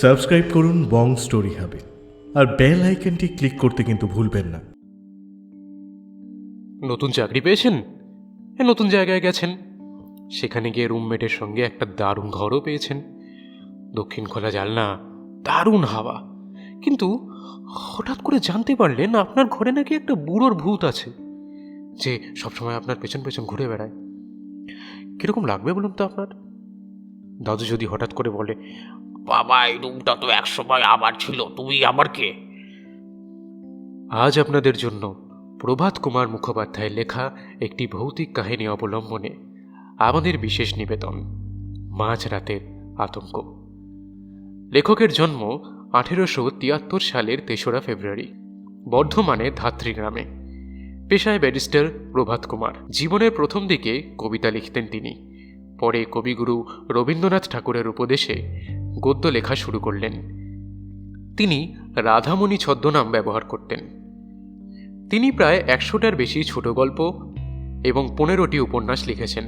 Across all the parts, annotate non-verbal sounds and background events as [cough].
Subscribe করুন বং story হাবে। আর bell আইকনটি ক্লিক করতে কিন্তু ভুলবেন না। নতুন চাকরি পেয়েছেন? নতুন জায়গায় গেছেন। সেখানে গিয়ে রুমমেটের সঙ্গে একটা দারুণ ঘরও পেয়েছেন। দক্ষিণ খোলা জানলা দারুণ হাওয়া। কিন্তু হঠাৎ করে জানতে পারলেন আপনার ঘরে নাকি একটা বুড়োর ভূত আছে, যে সবসময় আপনার পেছন পেছন ঘুরে বেড়ায়। কীরকম লাগবে বলুন তো আপনার? দাদু যদি হঠাৎ করে বলে বাবা, এই রুমটা তো একসময় আমার ছিল। তুমি আমার কে? আজ আপনাদের জন্য প্রভাত কুমার মুখোপাধ্যায়ের লেখা একটি ভৌতিক কাহিনী অবলম্বনে আমাদের বিশেষ নিবেদন, মাঝরাতের আতঙ্ক। লেখকের জন্ম আঠেরোশো তিয়াত্তর সালের তেসরা ফেব্রুয়ারি, বর্ধমানে ধাত্রী গ্রামে। পেশায় ব্যারিস্টার প্রভাত কুমার। জীবনের প্রথম দিকে কবিতা লিখতেন তিনি। পরে কবিগুরু রবীন্দ্রনাথ ঠাকুরের উপদেশে গদ্য লেখা শুরু করলেন। তিনি রাধামণি ছদ্মনাম ব্যবহার করতেন। তিনি প্রায় একশোটার বেশি ছোট গল্প এবং পনেরোটি উপন্যাস লিখেছেন।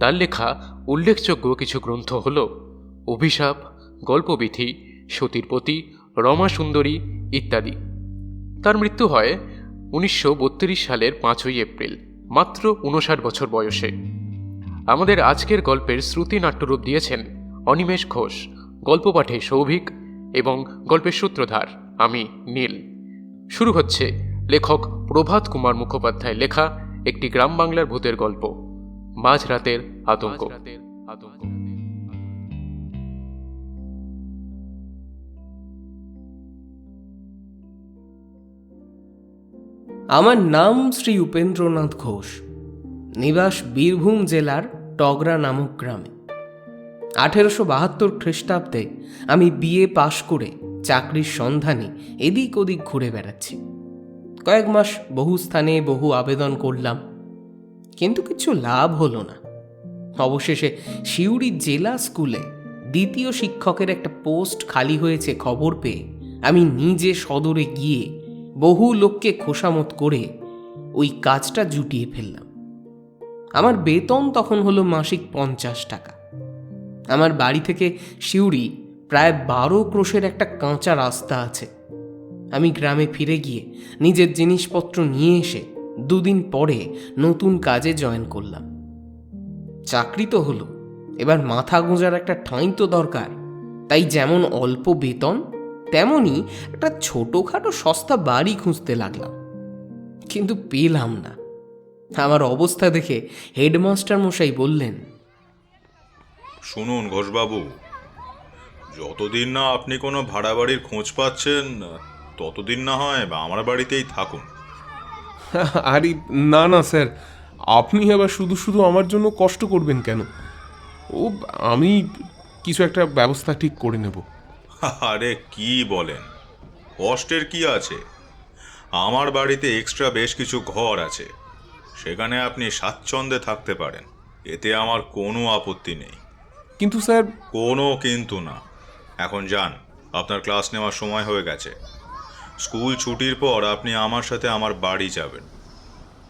তার লেখা উল্লেখযোগ্য কিছু গ্রন্থ হল অভিশাপ গল্পবিথি সতীর পতি রমা সুন্দরী ইত্যাদি। তার মৃত্যু হয় উনিশশো বত্রিশ সালের পাঁচই এপ্রিল, মাত্র উনষাট বছর বয়সে। আমাদের আজকের গল্পের শ্রুতি নাট্যরূপ দিয়েছেন অনিমেষ ঘোষ, গল্প পাঠে সৌভিক এবং গল্পের সূত্রধার আমি নীল। শুরু হচ্ছে লেখক প্রভাত কুমার মুখোপাধ্যায় লেখা একটি গ্রাম বাংলার ভূতের গল্প, মাঝরাতের আতঙ্ক আতঙ্ক। আমার নাম শ্রী উপেন্দ্রনাথ ঘোষ, নিবাস বীরভূম জেলার টগরা নামক গ্রামে। আঠেরোশো বাহাত্তর খ্রিস্টাব্দে আমি বিএ পাশ করে চাকরির সন্ধানে এদিক ওদিক ঘুরে বেড়াচ্ছি। কয়েক মাস বহু স্থানে বহু আবেদন করলাম, কিন্তু কিছু লাভ হলো না। অবশেষে সিউড়ি জেলা স্কুলে দ্বিতীয় শিক্ষকের একটা পোস্ট খালি হয়েছে খবর পেয়ে আমি নিজে সদরে গিয়ে বহু লোককে খোসামত করে ওই কাজটা জুটিয়ে ফেললাম। আমার বেতন তখন হলো মাসিক পঞ্চাশ টাকা। আমার বাড়ি থেকে সিউড়ি প্রায় বারো ক্রোশের একটা কাঁচা রাস্তা আছে। আমি গ্রামে ফিরে গিয়ে নিজের জিনিসপত্র নিয়ে এসে দুদিন পরে নতুন কাজে জয়েন করলাম। চাকরি তো হলো, এবার মাথা গোঁজার একটা ঠাঁই তো দরকার। তাই যেমন অল্প বেতন, তেমনই একটা ছোটোখাটো সস্তা বাড়ি খুঁজতে লাগলাম। কিন্তু পেলাম না। আমার অবস্থা দেখে হেডমাস্টার মশাই বললেন শুনুন ঘোষবাবু যতদিন না আপনি কোনো ভাড়া বাড়ির খোঁজ পাচ্ছেন ততদিন না হয় বা আমার বাড়িতেই থাকুন। [laughs] আরে না না স্যার। আপনি আবার শুধু শুধু আমার জন্য কষ্ট করবেন কেন? ও আমি কিছু একটা ব্যবস্থা ঠিক করে নেব। [laughs] আরে কি বলেন? কষ্টের কি আছে? আমার বাড়িতে এক্সট্রা বেশ কিছু ঘর আছে। সেখানে আপনি স্বাচ্ছন্দ্যে থাকতে পারেন। এতে আমার কোনো আপত্তি নেই। কিন্তু স্যার কোনো কিন্তু না। এখন যান আপনার ক্লাস নেওয়ার সময় হয়ে গেছে। স্কুল ছুটির পর আপনি আমার সাথে আমার বাড়ি যাবেন।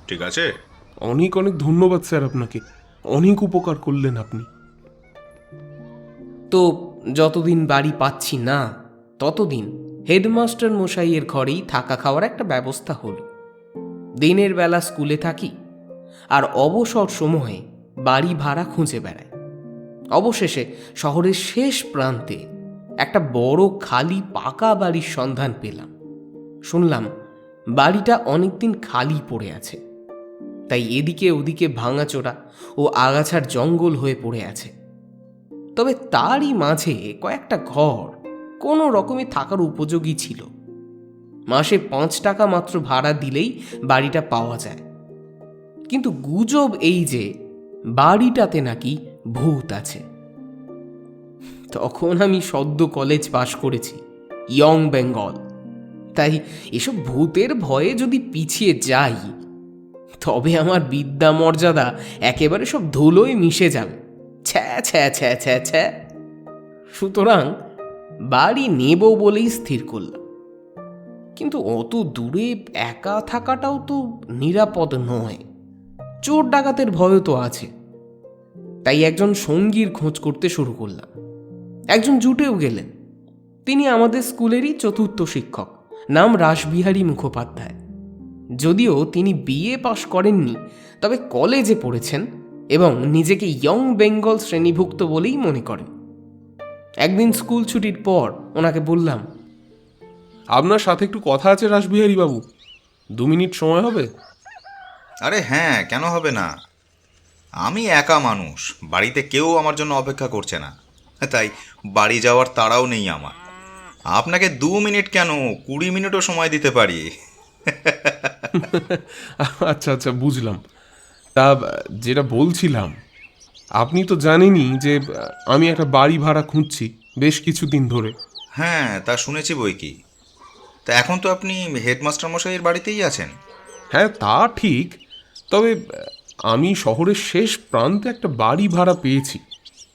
ঠিক আছে? অনেক অনেক ধন্যবাদ স্যার আপনাকে। অনেক উপকার করলেন আপনি। তো যতদিন বাড়ি পাচ্ছি না ততদিন হেডমাস্টার মশাইয়ের ঘরেই থাকা খাওয়ার একটা ব্যবস্থা হলো। দিনের বেলা স্কুলে থাকি আর অবসর সময়ে বাড়ি ভাড়া খুঁজে বেড়াই। অবশেষে শহরের শেষ প্রান্তে একটা বড় খালি পাকা বাড়ির সন্ধান পেলাম। শুনলাম বাড়িটা অনেকদিন খালি পড়ে আছে। তাই এদিকে ওদিকে ভাঙাচোরা ও আগাছার জঙ্গল হয়ে পড়ে আছে। তবে তারই মাঝে কয়েকটা ঘর কোনো রকমে থাকার উপযোগী ছিল। মাসে পাঁচ টাকা মাত্র ভাড়া দিলেই বাড়িটা পাওয়া যায়। কিন্তু গুজব এই যে বাড়িটাতে নাকি ভূত আছে। তখন আমি সদ্য কলেজ পাশ করেছি ইয়ং বেঙ্গল তাই এসব ভূতের ভয়ে যদি পিছিয়ে যাই, তবে আমার বিদ্যা মর্যাদা একেবারে সব ধুলোয় মিশে যাবে ছ্যা ছ্যা ছ্যা ছ্যা ছ্যা। সুতরাং বাড়ি নেব বলেই স্থির করলাম। কিন্তু অত দূরে একা থাকাটাও তো নিরাপদ নয়। চোর ডাকাতের ভয়ও তো আছে। তাই একজন সঙ্গীর খোঁজ করতে শুরু করলাম। একজন জুটেও গেলেন। তিনি আমাদের স্কুলেরই চতুর্থ শিক্ষক নাম রাসবিহারী মুখোপাধ্যায়। যদিও তিনি বিএ পাশ করেননি তবে কলেজে পড়েছেন এবং নিজেকে ইয়ং বেঙ্গল শ্রেণীভুক্ত বলেই মনে করেন। একদিন স্কুল ছুটির পর ওনাকে বললাম আপনার সাথে একটু কথা আছে রাসবিহারী বাবু। দু মিনিট সময় হবে? আরে হ্যাঁ কেন হবে না? আমি একা মানুষ বাড়িতে কেউ আমার জন্য অপেক্ষা করছে না। তাই বাড়ি যাওয়ার তাড়াও নেই আমার। আপনাকে দু মিনিট কেন? কুড়ি মিনিটও সময় দিতে পারি? আচ্ছা আচ্ছা বুঝলাম। তা যেটা বলছিলাম আপনি তো জানেনই যে আমি একটা বাড়ি ভাড়া খুঁজছি বেশ কিছুদিন ধরে। হ্যাঁ তা শুনেছি বই কি। তা এখন তো আপনি হেডমাস্টার মশাইয়ের বাড়িতেই আছেন? হ্যাঁ তা ঠিক। তবে আমি শহরের শেষ প্রান্তে একটা বাড়ি ভাড়া পেয়েছি।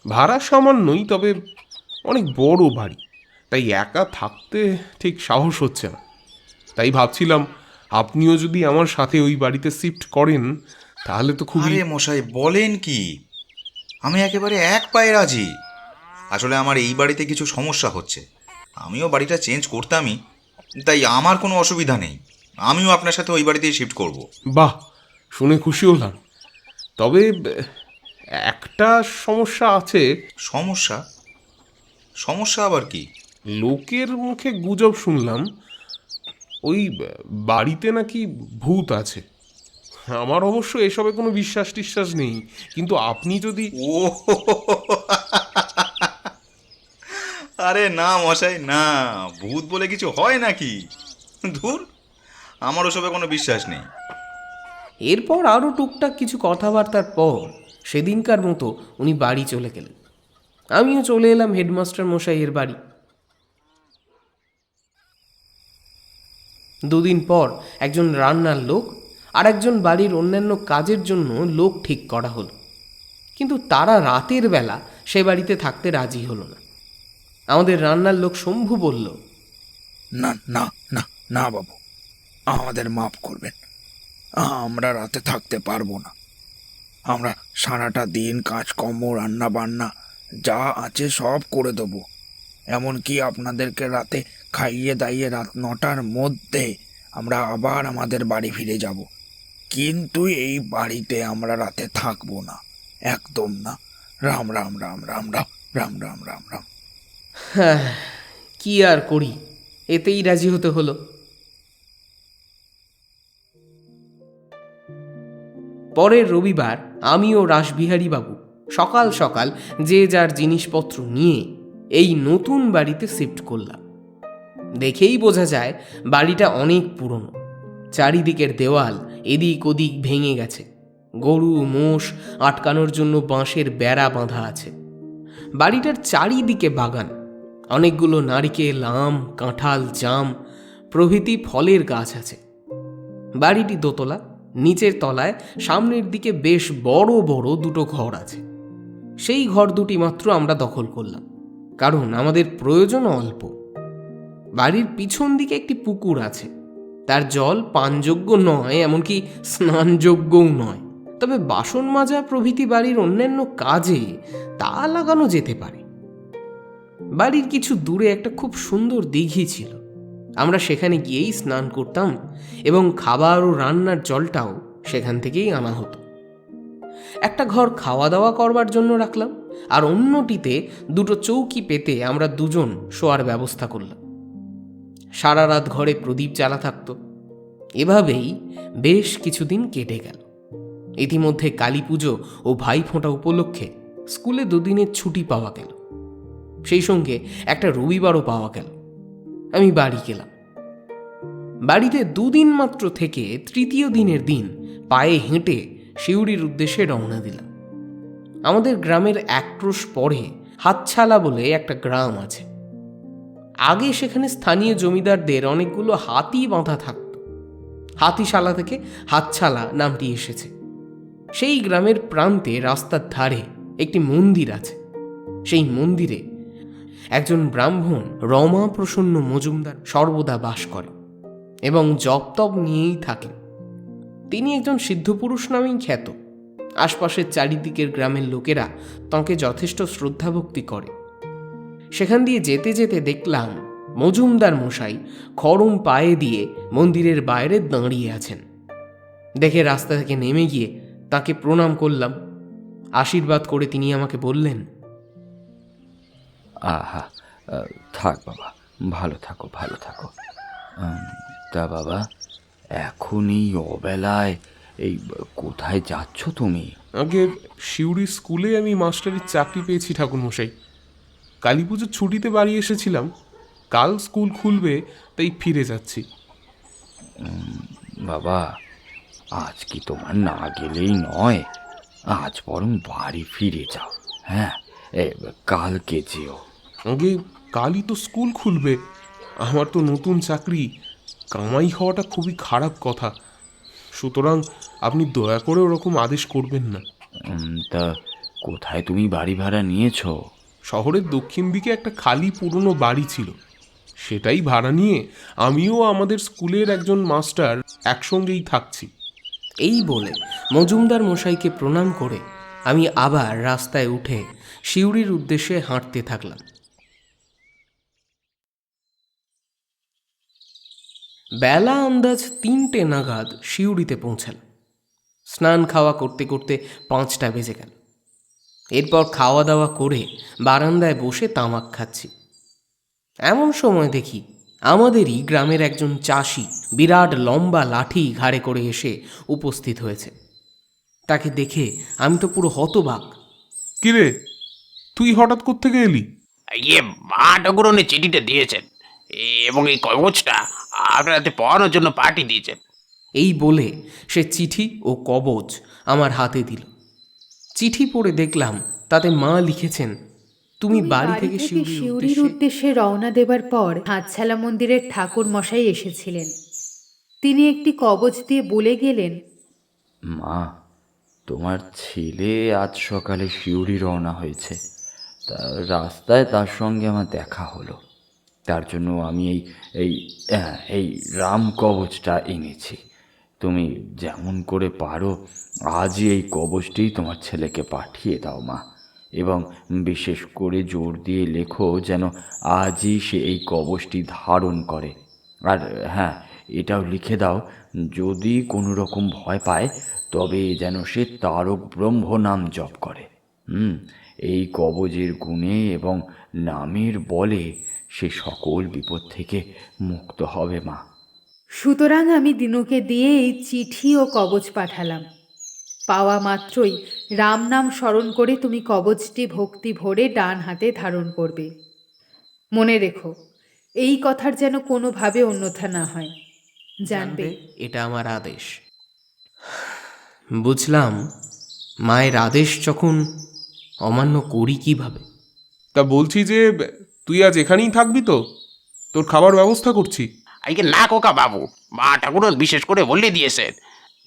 ভাড়া সামান্যই তবে অনেক বড় বাড়ি। তাই একা থাকতে ঠিক সাহস হচ্ছে না। তাই ভাবছিলাম আপনিও যদি আমার সাথে ওই বাড়িতে শিফট করেন তাহলে তো খুবই আরে মশাই বলেন কি? আমি একেবারে এক পায়ে রাজি। আসলে আমার এই বাড়িতে কিছু সমস্যা হচ্ছে। আমিও বাড়িটা চেঞ্জ করতামই তাই আমার কোনো অসুবিধা নেই। আমিও আপনার সাথে ওই বাড়িতেই শিফট করব। বাহ শুনে খুশি হলাম। তবে একটা সমস্যা আছে। সমস্যা? সমস্যা আবার কি? লোকের মুখে গুজব শুনলাম ওই বাড়িতে নাকি ভূত আছে। আমার অবশ্য এসবে কোনো বিশ্বাস টিশ্বাস নেই কিন্তু আপনি যদি ও আরে না মশাই না ভূত বলে কিছু হয় নাকি? ধুর আমার ওসবে কোনো বিশ্বাস নেই। এরপর আরও টুকটাক কিছু কথাবার্তার পর সেদিনকার মতো উনি বাড়ি চলে গেলেন। আমিও চলে এলাম হেডমাস্টার মশাইয়ের বাড়ি। দুদিন পর একজন রান্নার লোক আর একজন বাড়ির অন্যান্য কাজের জন্য লোক ঠিক করা হলো। কিন্তু তারা রাতের বেলা সে বাড়িতে থাকতে রাজি হলো না। আমাদের রান্নার লোক শম্ভু বলল, না না না না বাবু, আমাদের মাফ করবেন। আমরা রাতে থাকতে পারব না। আমরা সারাটা দিন কাজকর্ম রান্না বান্না যা আছে সব করে দেবো। এমনকি আপনাদেরকে রাতে খাইয়ে দাইয়ে রাত নটার মধ্যে আমরা আবার আমাদের বাড়ি ফিরে যাব। কিন্তু এই বাড়িতে আমরা রাতে থাকব না। একদম না। রাম রাম রাম রাম রাম রাম রাম রাম রাম। হ্যাঁ কি আর করি? এতেই রাজি হতে হলো। পরের রবিবার আমি ও রাসবিহারী বাবু, সকাল সকাল যে যার জিনিসপত্র নিয়ে এই নতুন বাড়িতে শিফট করলাম। দেখেই বোঝা যায় বাড়িটা অনেক পুরনো। চারিদিকের দেওয়াল এদিক ওদিক ভেঙে গেছে। গরু, মোষ আটকানোর জন্য বাঁশের বেড়া বাঁধা আছে। বাড়িটার চারিদিকে বাগান। অনেকগুলো নারিকেল, আম, কাঁঠাল, জাম প্রভৃতি ফলের গাছ আছে। বাড়িটি দোতলা। নিচের তলায়, সামনের দিকে বেশ বড় বড় দুটো ঘর আছে। সেই ঘর দুটি মাত্র আমরা দখল করলাম, কারণ আমাদের প্রয়োজন অল্প। বাড়ির পিছন দিকে একটি পুকুর আছে, তার জল পানযোগ্য নয়, এমনকি স্নানযোগ্যও নয়। তবে বাসন মাজা প্রভৃতি বাড়ির অন্যান্য কাজে তা লাগানো যেতে পারে। বাড়ির কিছু দূরে একটা খুব সুন্দর দিঘি ছিল। আমরা সেখানে গিয়েই স্নান করতাম এবং খাবার ও রান্নার জলটাও সেখান থেকেই আনা হতো। একটা ঘর খাওয়া দাওয়া করবার জন্য রাখলাম আর অন্যটিতে দুটো চৌকি পেতে আমরা দুজন শোয়ার ব্যবস্থা করলাম। সারা রাত ঘরে প্রদীপ জ্বালা থাকতো। এভাবেই বেশ কিছুদিন কেটে গেল। ইতিমধ্যে কালী পুজো ও ভাইফোঁটা উপলক্ষে স্কুলে দুদিনের ছুটি পাওয়া গেল। সেই সঙ্গে একটা রবিবারও পাওয়া গেল। আমি বাড়ি গেলাম। বাড়িতে দুদিন মাত্র থেকে তৃতীয় দিনের দিন পায়ে হেঁটে শিউড়ির উদ্দেশ্যে রওনা দিলাম। আমাদের গ্রামের এক ক্রোশ পরে হাতছালা বলে একটা গ্রাম আছে। আগে সেখানে স্থানীয় জমিদারদের অনেকগুলো হাতি বাঁধা থাকত। হাতিশালা থেকে হাতছালা নামটি এসেছে। সেই গ্রামের প্রান্তে রাস্তার ধারে একটি মন্দির আছে। সেই মন্দিরে একজন ব্রাহ্মণ রমা প্রসন্ন মজুমদার সর্বদা বাস করে এবং জপতপ নিয়েই থাকেন। তিনি একজন সিদ্ধপুরুষ নামেই খ্যাত। আশপাশের চারিদিকের গ্রামের লোকেরা তাঁকে যথেষ্ট শ্রদ্ধাভক্তি করে। সেখান দিয়ে যেতে যেতে দেখলাম মজুমদার মশাই খড়ম পায়ে দিয়ে মন্দিরের বাইরে দাঁড়িয়ে আছেন। দেখে রাস্তা থেকে নেমে গিয়ে তাকে প্রণাম করলাম। আশীর্বাদ করে তিনি আমাকে বললেন আহা থাক বাবা ভালো থাকো ভালো থাকো। তা বাবা এখন এই অবেলায় এই কোথায় যাচ্ছ তুমি? আগে শিউরি স্কুলে আমি মাস্টারের চাকরি পেয়েছি ঠাকুরমশাই। কালী পুজোর ছুটিতে বাড়ি এসেছিলাম কাল স্কুল খুলবে তাই ফিরে যাচ্ছি। বাবা আজ কি তোমার না গেলেই নয়? আজ বরং বাড়ি ফিরে যাও হ্যাঁ? কালকে যেও। আগে কালই তো স্কুল খুলবে। আমার তো নতুন চাকরি। কামাই হওয়াটা খুবই খারাপ কথা। সুতরাং আপনি দয়া করে ওরকম আদেশ করবেন না। তা কোথায় তুমি বাড়ি ভাড়া নিয়েছো? শহরের দক্ষিণ দিকে একটা খালি পুরনো বাড়ি ছিল। সেটাই ভাড়া নিয়ে আমিও আমাদের স্কুলের একজন মাস্টার একসঙ্গেই থাকছি। এই বলে মজুমদার মশাইকে প্রণাম করে আমি আবার রাস্তায় উঠে শিউরির উদ্দেশ্যে হাঁটতে থাকলাম। বেলা আন্দাজ তিনটে নাগাদ শিউরিতে পৌঁছাল। স্নান খাওয়া করতে করতে পাঁচটা বেজে গেল। এরপর খাওয়া দাওয়া করে বারান্দায় বসে তামাক খাচ্ছি। এমন সময় দেখি আমাদেরই গ্রামের একজন চাষি বিরাট লম্বা লাঠি ঘাড়ে করে এসে উপস্থিত হয়েছে। তাকে দেখে আমি তো পুরো হতবাক। কিরে? তুই হঠাৎ কোত্থেকে এলি? ইয়ে মা ঠাকুরনি চিঠিটা দিয়েছেন। এবং এই কবচটা আপনার হাতে পড়ানোর জন্য পার্টি দিয়েছেন। এই বলে সে চিঠি ও কবচ আমার হাতে দিল। চিঠি পড়ে দেখলাম তাতে মা লিখেছেন তুমি বাড়ি থেকে শিউরির উদ্দেশ্যে রওনা দেবার পর হাতছালা মন্দিরের ঠাকুর মশাই এসেছিলেন। তিনি একটি কবচ দিয়ে বলে গেলেন মা তোমার ছেলে আজ সকালে শিউরি রওনা হয়েছে। তা রাস্তায় তার সঙ্গে আমার দেখা হলো। তার জন্য আমি এই এই এই রাম কবচটা এনেছি। তুমি যেমন করে পারো, আজই এই কবচটি তোমার ছেলেকে পাঠিয়ে দাও মা। এবং বিশেষ করে জোর দিয়ে লেখো যেন আজই সে এই কবচটি ধারণ করে। আর হ্যাঁ এটাও লিখে দাও, যদি কোনো রকম ভয় পায়, তবে যেন সে তারক ব্রহ্ম নাম জপ করে। হুম, এই কবজের গুণে এবং নামের বলে সে সকল বিপদ থেকে মুক্ত হবে মা। সুতরাং আমি দিনুকে দিয়ে এই চিঠি ও কবচ পাঠালাম। পাওয়া মাত্রই রাম নাম স্মরণ করে তুমি কবচটি ভক্তি ভরে ডান হাতে ধারণ করবে। মনে রেখো এই কথার যেন কোনোভাবে অন্যথা না হয়। জানবে? এটা আমার আদেশ। বুঝলাম মায়ের আদেশ যখন অমান্য করি কীভাবে? তা বলছি যে তুই আজ এখানেই থাকবি তো? তোর খাবার ব্যবস্থা করছি। আজকে না কোকা বাবু মা ঠাকুরন বিশেষ করে বলে দিয়েছেন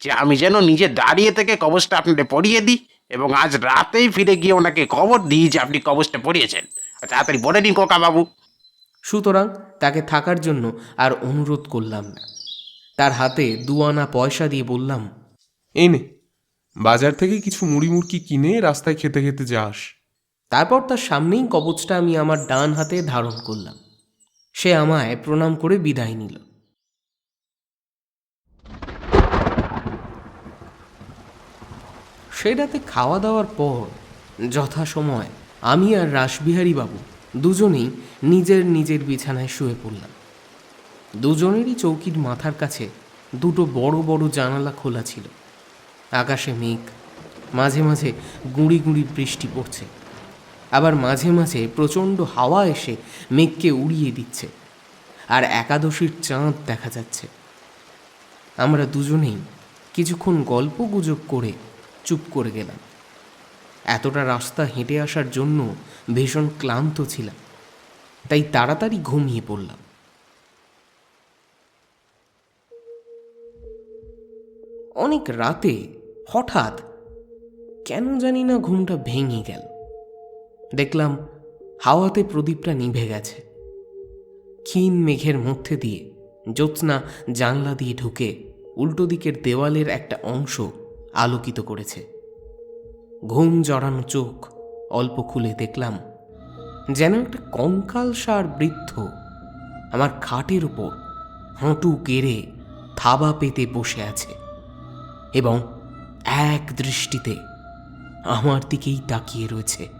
যে আমি যেন নিজে দাঁড়িয়ে থেকে কবচটা আপনাকে পড়িয়ে দিই এবং আজ রাতেই ফিরে গিয়ে ওনাকে খবর দিই যে আপনি কবচটা পড়িয়েছেন। তাড়াতাড়ি বলে দিন কোকা বাবু। সুতরাং তাকে থাকার জন্য আর অনুরোধ করলাম না। তার হাতে দুয়ানা পয়সা দিয়ে বললাম এই নে বাজার থেকে কিছু মুড়ি মুড়কি কিনে রাস্তায় খেতে খেতে যাস তারপর তার সামনেই কবচটা আমি আমার ডান হাতে ধারণ করলাম। সে আমায় প্রণাম করে বিদায় নিল। সে রাতে খাওয়া দাওয়ার পর, যথাসময় আমি আর রাসবিহারী বাবু দুজনেই নিজের নিজের বিছানায় শুয়ে পড়লাম। দুজনেরই চৌকির মাথার কাছে দুটো বড় বড় জানালা খোলা ছিল। আকাশে মেঘ, মাঝে মাঝে গুঁড়ি গুঁড়ি বৃষ্টি পড়ছে। আবার মাঝে মাঝে প্রচণ্ড হাওয়া এসে মেঘকে উড়িয়ে দিচ্ছে। আর একাদশীর চাঁদ দেখা যাচ্ছে। আমরা দুজনেই কিছুক্ষণ গল্প গুজব করে চুপ করে গেলাম। এতটা রাস্তা হেঁটে আসার জন্য ভীষণ ক্লান্ত ছিলাম। তাই তাড়াতাড়ি ঘুমিয়ে পড়লাম। অনেক রাতে হঠাৎ কেন জানি না ঘুমটা ভেঙে গেল। দেখলাম হাওয়াতে প্রদীপটা নিভে গেছে। ক্ষীণ মেঘের মধ্যে দিয়ে জ্যোৎস্না জানলা দিয়ে ঢুকে উল্টো দিকের দেওয়ালের একটা অংশ আলোকিত করেছে। ঘুম জড়ানো চোখ অল্প খুলে দেখলাম যেন একটা কঙ্কাল সার বৃদ্ধ আমার খাটের উপর হাঁটু কেড়ে থাবা পেতে বসে আছে এবং এক দৃষ্টিতে আমার দিকেই তাকিয়ে রয়েছে।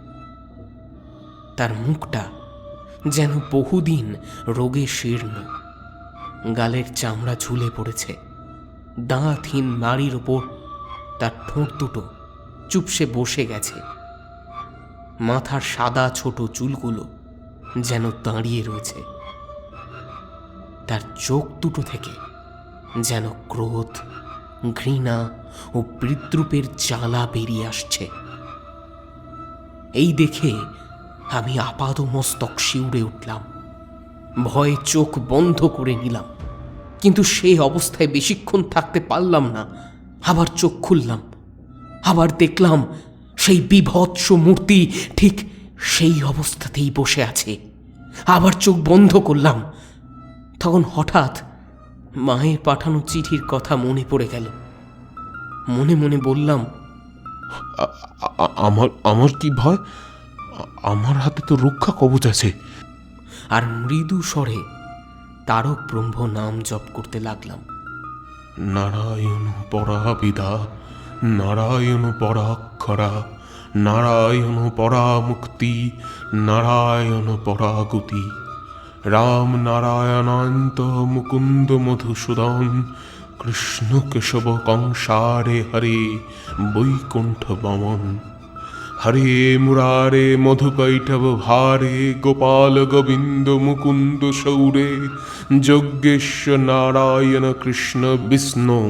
তার মুখটা যেন বহুদিন রোগে শীর্ণ। গালের চামড়া ঝুলে পড়েছে। দাঁতহীন মাড়ির ওপর তার ঠোঁট দুটো চুপসে বসে গেছে। মাথার সাদা ছোট চুলগুলো যেন দাঁড়িয়ে রয়েছে। তার চোখ দুটো থেকে যেন ক্রোধ, ঘৃণা ও বিদ্রুপের জ্বালা বেরিয়ে আসছে। এই দেখে আমি আপাদমস্তক শিউরে উঠলাম। ভয়ে চোখ বন্ধ করে নিলাম। কিন্তু সেই অবস্থায় বেশিক্ষণ থাকতে পারলাম না। আবার চোখ খুললাম। আবার দেখলাম সেই বিভৎস মূর্তি ঠিক সেই অবস্থাতেই বসে আছে। আবার চোখ বন্ধ করলাম। তখন হঠাৎ মায়ের পাঠানো চিঠির কথা মনে পড়ে গেল। মনে মনে বললাম আমার আমার কি ভয়? আমার হাতে তো রক্ষা কবচ আছে। আর মৃদু স্বরে তারক ব্রহ্ম নাম জপ করতে লাগলাম। নারায়ণ পরাবিদা নারায়ণ পরাক্ষরা নারায়ণ পরামুক্তি নারায়ণ পরাগতি। রাম নারায়ণান্ত মুকুন্দ মধুসূদন কৃষ্ণ কেশব কংসারে হরে বৈকুণ্ঠ বমন। হরে মুরারে মধুকৈটব ভারে গোপাল গোবিন্দ মুকুন্দ সৌরে যজ্ঞেশ্বর নারায়ণ কৃষ্ণ বিষ্ণু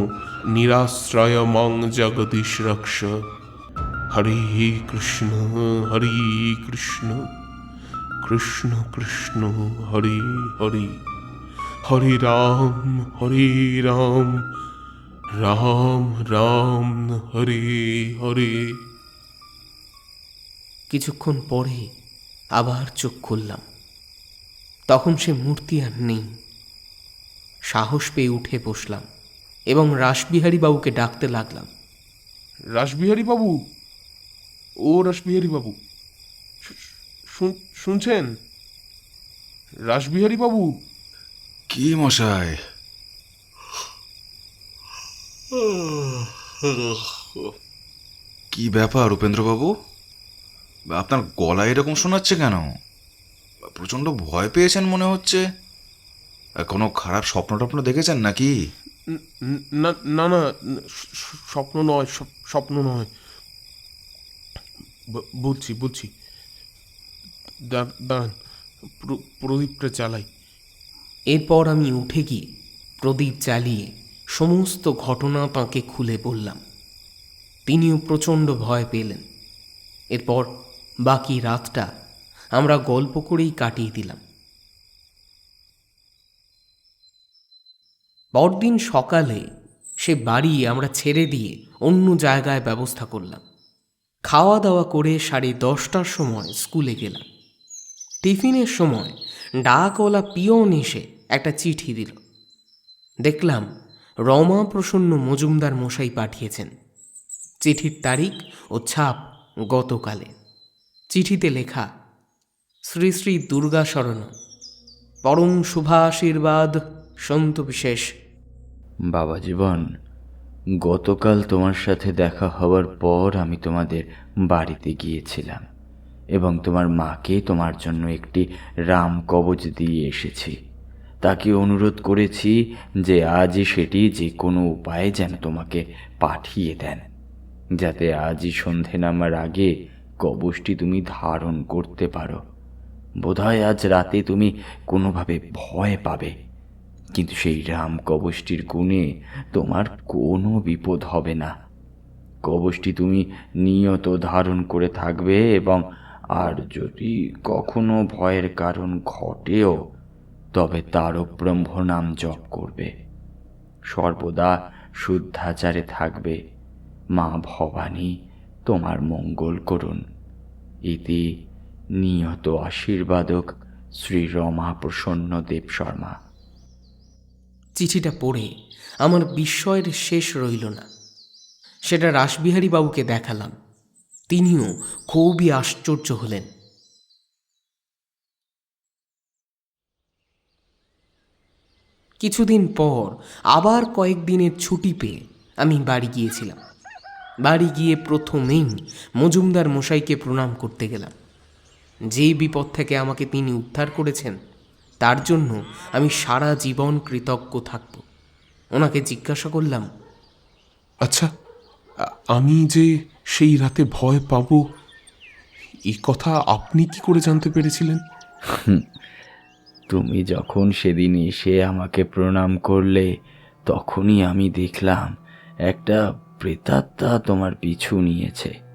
নিরাশ্রয় মং জগদীশ রক্ষ হরে কৃষ্ণ হরে কৃষ্ণ কৃষ্ণ কৃষ্ণ হরে হরে হরে রাম হরে রাম রাম রাম হরে হরে কিছুক্ষণ পরে আবার চোখ খুললাম। তখন সে মূর্তি আর নেই। সাহস পেয়ে উঠে বসলাম এবং রাসবিহারী বাবুকে ডাকতে লাগলাম। রাসবিহারী বাবু ও রাসবিহারী বাবু শুনছেন? রাসবিহারী বাবু কি মশাই? কি ব্যাপার উপেন্দ্রবাবু? আপনার গলা এরকম শোনাচ্ছে কেন? প্রচণ্ড ভয় পেয়েছেন মনে হচ্ছে। কোনো খারাপ স্বপ্ন টপ্ন দেখেছেন নাকি? ন- ন- না স্বপ্ন নয় স্বপ্ন নয়। বুঝছি বলছি দাঁড়ান প্রদীপটা চালাই। এরপর আমি উঠে গিয়ে প্রদীপ জ্বালিয়ে সমস্ত ঘটনা তাঁকে খুলে বললাম। তিনিও প্রচণ্ড ভয় পেলেন। এরপর বাকি রাতটা আমরা গল্প করেই কাটিয়ে দিলাম। পরদিন সকালে সে বাড়ি আমরা ছেড়ে দিয়ে অন্য জায়গায় ব্যবস্থা করলাম। খাওয়া দাওয়া করে সাড়ে দশটার সময় স্কুলে গেলাম। টিফিনের সময় ডাকওয়ালা পিয়ন এসে একটা চিঠি দিল। দেখলাম রমা প্রসন্ন মজুমদার মশাই পাঠিয়েছেন। চিঠির তারিখ ও ছাপ গতকালে চিঠিতে লেখা, শ্রী শ্রী দুর্গা শরণ, পরম শুভাশীর্বাদ সন্ত বিশেষ। বাবা জীবন, গতকাল তোমার সাথে দেখা হওয়ার পর আমি তোমাদের বাড়িতে গিয়েছিলাম এবং তোমার মাকে তোমার জন্য একটি রাম কবচ দিয়ে এসেছি। তাকে অনুরোধ করেছি যে আজই সেটি যে কোনো উপায়ে যেন তোমাকে পাঠিয়ে দেন, যাতে আজই সন্ধে নামার আগে কবচটি তুমি ধারণ করতে পারো। বোধহয় আজ রাতে তুমি কোনোভাবে ভয় পাবে। কিন্তু সেই রাম কবচটির গুণে তোমার কোনো বিপদ হবে না। কবচটি তুমি নিয়ত ধারণ করে থাকবে এবং আর যদি কখনো ভয়ের কারণ ঘটেও, তবে তারক ব্রহ্ম নাম জপ করবে। সর্বদা শুদ্ধাচারে থাকবে মা ভবানী। তোমার মঙ্গল করুন। ইতি নিহত আশীর্বাদক শ্রী রমা প্রসন্ন দেব শর্মা। চিঠিটা পড়ে আমার বিস্ময়ের শেষ রইল না। সেটা রাসবিহারী বাবুকে দেখালাম। তিনিও খুবই আশ্চর্য হলেন। কিছুদিন পর আবার কয়েকদিনের ছুটি পেয়ে আমি বাড়ি গিয়েছিলাম। বাড়ি গিয়ে প্রথমেই মজুমদার মশাইকে প্রণাম করতে গেলাম। যে বিপদ থেকে আমাকে তিনি উদ্ধার করেছেন তার জন্য আমি সারা জীবন কৃতজ্ঞ থাকব। ওনাকে জিজ্ঞাসা করলাম আচ্ছা আমি যে সেই রাতে ভয় পাবো এই কথা আপনি কি করে জানতে পেরেছিলেন? তুমি যখন সেদিন এসে আমাকে প্রণাম করলে তখনই আমি দেখলাম একটা প্রেতাত্মা তোমার পিছু নিয়েছে।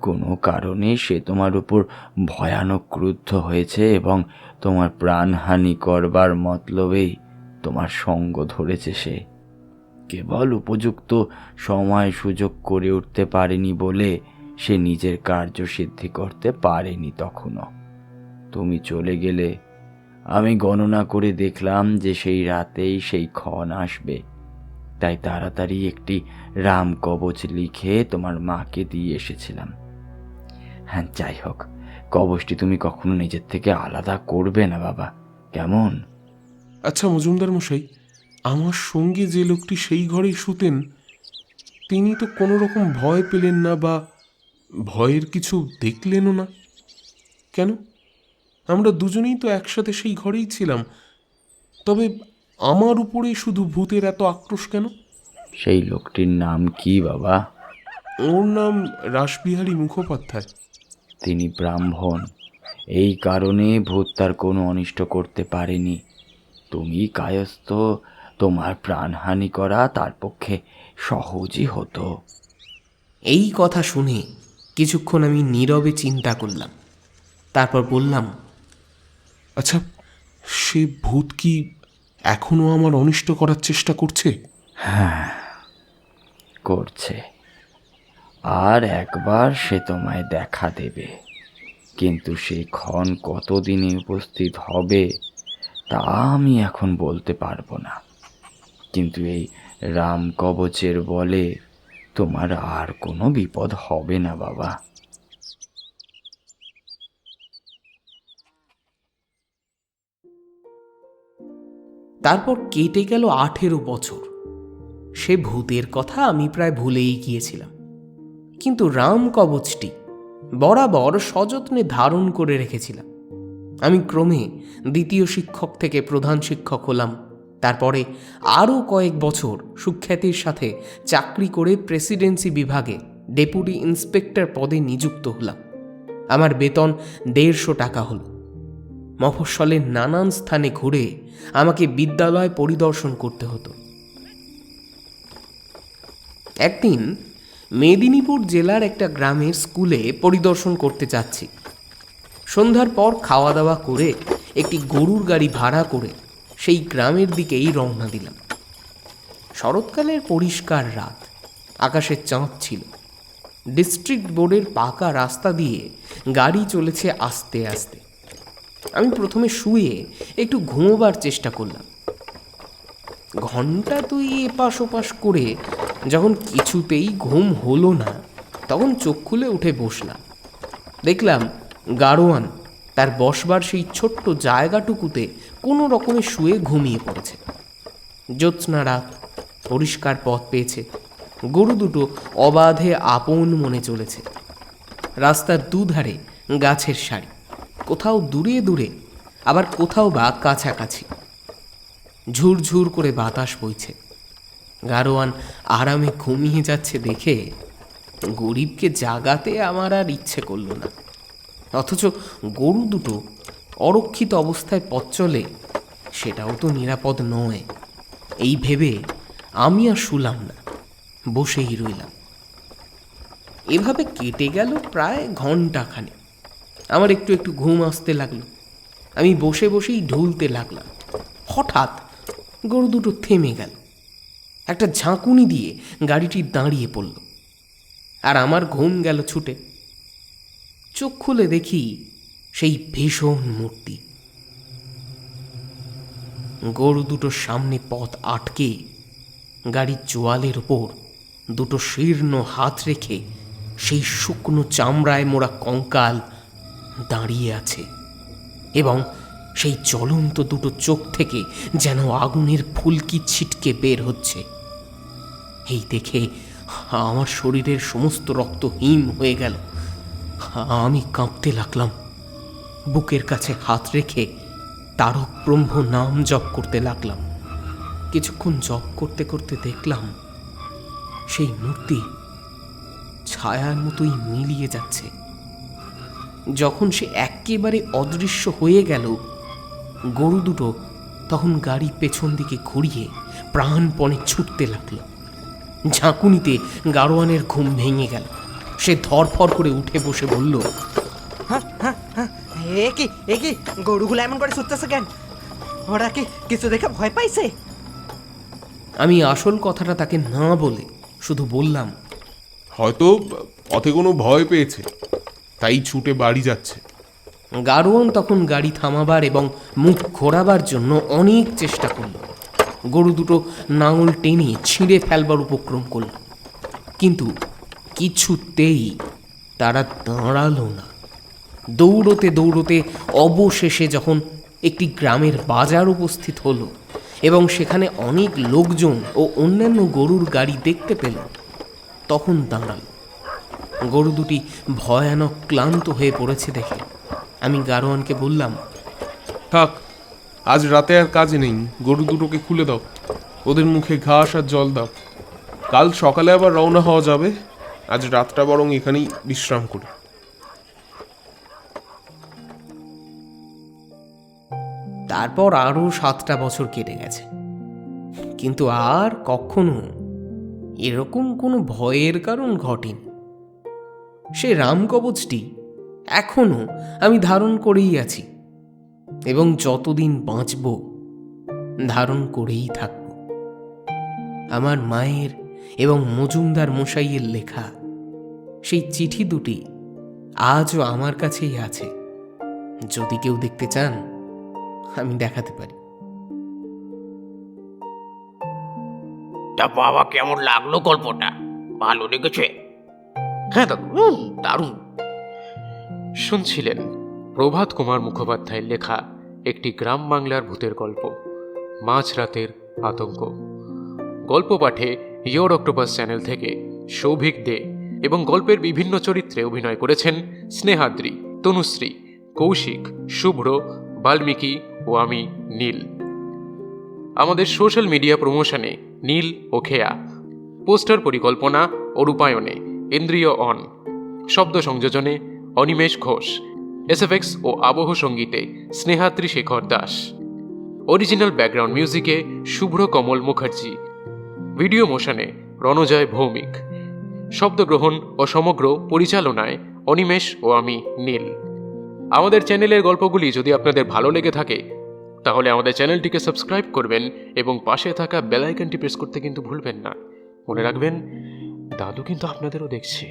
কোনো কারণে সে তোমার উপর ভয়ানক ক্রুদ্ধ হয়েছে এবং তোমার প্রাণহানি করবার মতলবেই তোমার সঙ্গ ধরেছে সে। কেবল উপযুক্ত সময় সুযোগ করে উঠতে পারেনি বলে সে নিজের কার্যসিদ্ধি করতে পারেনি তখনও। তুমি চলে গেলে। আমি গণনা করে দেখলাম যে সেই রাতেই সেই ক্ষণ আসবে। তাই তাড়াতাড়ি একটি রাম কবচ লিখে তোমার মাকে দিয়ে এসেছিলাম। হ্যাঁ যাই হোক, কবচটি তুমি কখনো নিজের থেকে আলাদা করবে না বাবা। কেমন? আচ্ছা মজুমদার মশাই, আমার সঙ্গে যে লোকটি সেই ঘরেই শুতেন, তিনি তো কোনো রকম ভয় পেলেন না বা ভয়ের কিছু দেখলেনও না। কেন? আমরা দুজনেই তো একসাথে সেই ঘরেই ছিলাম। তবে আমার উপরেই শুধু ভূতের এত আক্রোশ কেন? সেই লোকটির নাম কি বাবা? ওর নাম রাসবিহারী মুখোপাধ্যায়। তিনি ব্রাহ্মণ। এই কারণে ভূত তার কোনো অনিষ্ট করতে পারেনি। তুমি কায়স্থ তোমার প্রাণহানি করা তার পক্ষে সহজই হতো। এই কথা শুনে কিছুক্ষণ আমি নীরবে চিন্তা করলাম। তারপর বললাম আচ্ছা সে ভূত কি এখনও আমার অনিষ্ট করার চেষ্টা করছে? হ্যাঁ করছে। আর একবার সে তোমায় দেখা দেবে। কিন্তু সেই ক্ষণ কতদিনে উপস্থিত হবে, তা আমি এখন বলতে পারব না। কিন্তু এই রাম কবচের বলে তোমার আর কোনো বিপদ হবে না, বাবা। তারপর কেটে গেল আঠেরো বছর। সে ভূতের কথা আমি প্রায় ভুলেই গিয়েছিলাম। কিন্তু রাম কবচটি বরাবর সযত্নে ধারণ করে রেখেছিলাম। আমি ক্রমে দ্বিতীয় শিক্ষক থেকে প্রধান শিক্ষক হলাম। তারপরে আরও কয়েক বছর সুখ্যাতির সাথে চাকরি করে প্রেসিডেন্সি বিভাগে ডেপুটি ইন্সপেক্টর পদে নিযুক্ত হলাম। আমার বেতন দেড়শো টাকা হলো। মফস্বলের নানান স্থানে ঘুরে আমাকে বিদ্যালয় পরিদর্শন করতে হতো। একদিন মেদিনীপুর জেলার একটা গ্রামের স্কুলে পরিদর্শন করতে যাচ্ছি। সন্ধ্যার পর খাওয়া দাওয়া করে একটি গরুর গাড়ি ভাড়া করে সেই গ্রামের দিকেই রওনা দিলাম। শরৎকালের পরিষ্কার রাত আকাশে চাঁদ ছিল। ডিস্ট্রিক্ট বোর্ডের পাকা রাস্তা দিয়ে গাড়ি চলেছে আস্তে আস্তে। আমি প্রথমে শুয়ে একটু ঘুমোবার চেষ্টা করলাম। ঘণ্টা দুই এপাশ ওপাশ করে যখন কিছুতেই ঘুম হলো না, তখন চোখ খুলে উঠে বসলাম। দেখলাম গাড়োয়ান তার বসবার সেই ছোট্ট জায়গাটুকুতে কোনো রকমে শুয়ে ঘুমিয়ে পড়েছে। জ্যোৎস্না রাত পরিষ্কার পথ পেয়েছে, গরু দুটো অবাধে আপন মনে চলেছে। রাস্তার দুধারে গাছের সারি। কোথাও দূরে দূরে, আবার কোথাও বা কাছাকাছি। ঝুরঝুর করে বাতাস বইছে। গারোয়ান আরামে ঘুমিয়ে যাচ্ছে দেখে গরিবকে জাগাতে আমার আর ইচ্ছে করল না। অথচ গরু দুটো অরক্ষিত অবস্থায় পথ চলে, সেটাও তো নিরাপদ নয়। এই ভেবে আমি আর শুলাম না, বসেই রইলাম। এভাবে কেটে গেল প্রায় ঘন্টাখানে আমার একটু একটু ঘুম আসতে লাগল। আমি বসে বসেই ঢুলতে লাগলাম। হঠাৎ গরু দুটো থেমে গেল। একটা ঝাঁকুনি দিয়ে গাড়িটি দাঁড়িয়ে পড়ল। আর আমার ঘুম গেল ছুটে। চোখ খুলে দেখি সেই ভীষণ মূর্তি। গরু দুটোর সামনে পথ আটকে গাড়ির চোয়ালের ওপর দুটো শীর্ণ হাত রেখে সেই শুকনো চামড়ায় মোড়া কঙ্কাল দাঁড়িয়ে আছে এবং সেই জ্বলন্ত দুটো চোখ থেকে যেন আগুনের ফুলকি ছিটকে বের হচ্ছে। এই দেখে আমার শরীরের সমস্ত রক্ত হিম হয়ে গেল। আমি কাঁপতে লাগলাম। বুকের কাছে হাত রেখে তারক ব্রহ্ম নাম জপ করতে লাগলাম। কিছুক্ষণ জপ করতে করতে দেখলাম সেই মূর্তি ছায়ার মতোই মিলিয়ে যাচ্ছে। যখন সে একেবারে অদৃশ্য হয়ে গেল গরু দুটো তখন গাড়ি পেছন দিকে ঘুরিয়ে প্রাণপণে ছুটতে লাগল। ঝাঁকুনিতে গাড়োয়ানের ঘুম ভেঙে গেল। সে ধরফর করে উঠে বসে বলল এ কি এ কি গরুগুলো এমন করে ছুটতেছে কেন? ওরা কি কিছু দেখে ভয় পাইছে? আমি আসল কথাটা তাকে না বলে শুধু বললাম হয়তো পথে কোনো ভয় পেয়েছে। তাই ছুটে বাড়ি যাচ্ছে। গাড়োয়ান তখন গাড়ি থামাবার এবং মুখ ঘোরাবার জন্য অনেক চেষ্টা করল। গরু দুটো নাঙল টেনে ছিঁড়ে ফেলবার উপক্রম করল। কিন্তু কিছুতেই তারা দাঁড়াল না। দৌড়তে দৌড়তে অবশেষে যখন একটি গ্রামের বাজার উপস্থিত হলো এবং সেখানে অনেক লোকজন ও অন্যান্য গরুর গাড়ি দেখতে পেল, তখন দাঁড়াল। গরু দুটি ভয়ানক ক্লান্ত হয়ে পড়েছে দেখে। আমি গারোয়ানকে বললাম থাক আজ রাতে আর কাজ নেই গরু দুটোকে খুলে দাও। ওদের মুখে ঘাস আর জল দাও। কাল সকালে আবার রওনা হওয়া যাবে। আজ রাতটা বরং এখানেই বিশ্রাম করি। তারপর আরও সাতটা বছর কেটে গেছে। কিন্তু আর কখনো এরকম কোনো ভয়ের কারণ ঘটেনি। সে রামকবচটি এখনও আমি ধারণ করেই আছি এবং যতদিন বাঁচব, ধারণ করেই থাকব। আমার মায়ের এবং মজুমদার মশাইয়ের লেখা, সেই চিঠি দুটি আজও আমার কাছেই আছে। যদি কেউ দেখতে চান, আমি দেখাতে পারি। তা বাবা কেমন লাগল গল্পটা? ভালো লেগেছে? হ্যাঁ দাদু দারুণ। শুনছিলেন প্রভাত কুমার মুখোপাধ্যায়ের লেখা একটি গ্রাম বাংলার ভূতের গল্প মাঝরাতের আতঙ্ক। গল্প পাঠে ইয়োর অক্টোপাস চ্যানেল থেকে সৌভিক দে এবং গল্পের বিভিন্ন চরিত্রে অভিনয় করেছেন স্নেহাদ্রি, তনুশ্রী, কৌশিক, শুভ্র, বাল্মীকি ও আমি, নীল। আমাদের সোশ্যাল মিডিয়া প্রমোশনে নীল ও খেয়া। পোস্টার পরিকল্পনা ও রূপায়ণে ইন্দ্রিয় অন, শব্দ সংযোজনে অনিমেষ ঘোষ, এসএফএক্স ও আবহ সঙ্গীতে স্নেহাদ্রি শেখর দাস। অরিজিনাল ব্যাকগ্রাউন্ড মিউজিকে শুভ্র কমল মুখার্জি। ভিডিও মোশনে রণজয় ভৌমিক। শব্দগ্রহণ ও সমগ্র পরিচালনায় অনিমেষ ও আমি নীল। আমাদের চ্যানেলের গল্পগুলি যদি আপনাদের ভালো লেগে থাকে, তাহলে আমাদের চ্যানেলটিকে সাবস্ক্রাইব করবেন এবং পাশে থাকা বেল আইকনটি প্রেস করতে কিন্তু ভুলবেন না। মনে রাখবেন দাদু কিন্তু আপনাদেরও দেখছে।